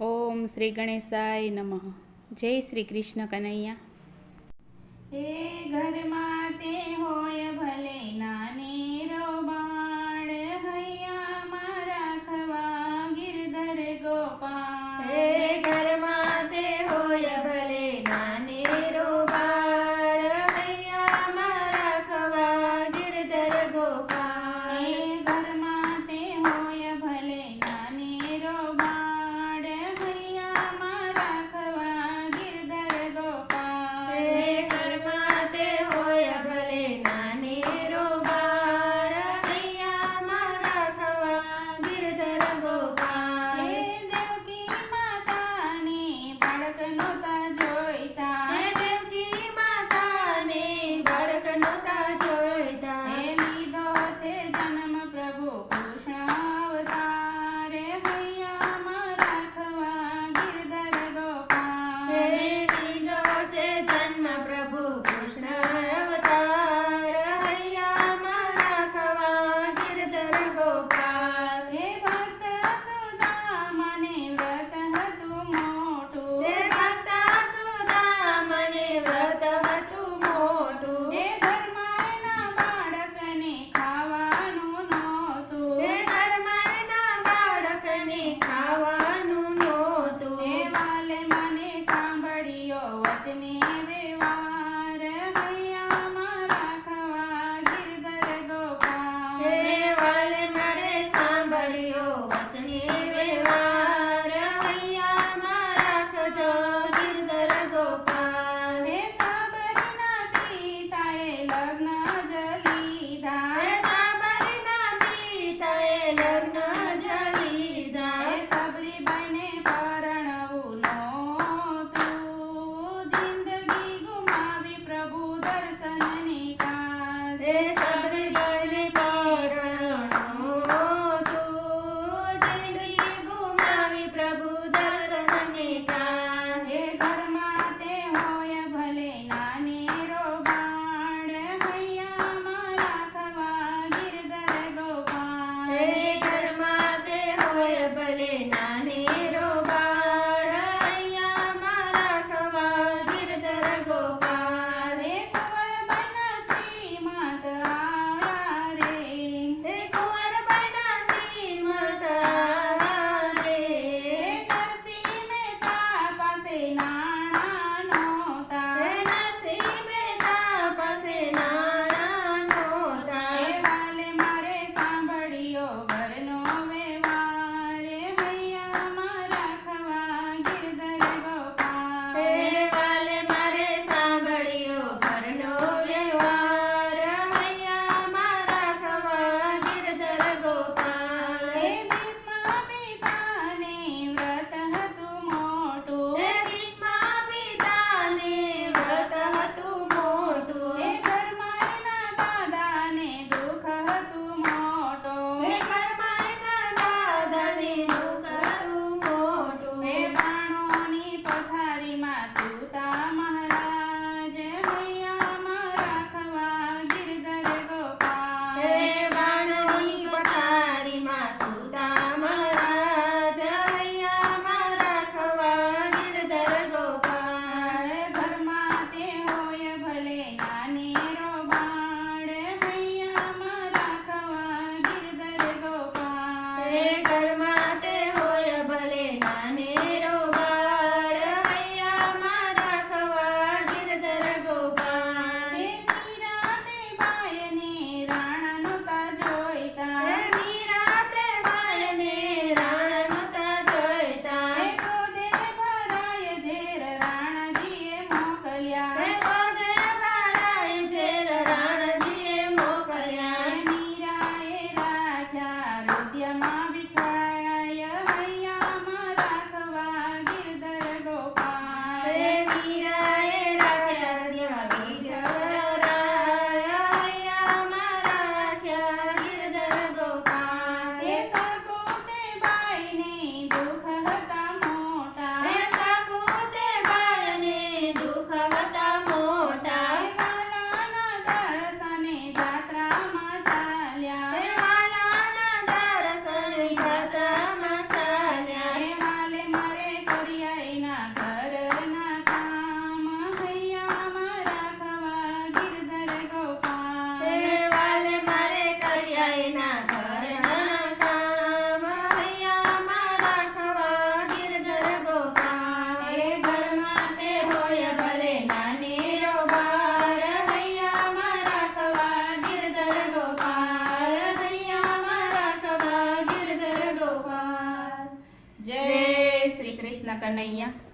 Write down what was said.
ઓમ શ્રી ગણેશાય નમઃ. જય શ્રી કૃષ્ણ કનૈયા. એ ઘરમાં તે હોય ભલે નાની నమ ప్రభు કૃષ્ણ કનૈયા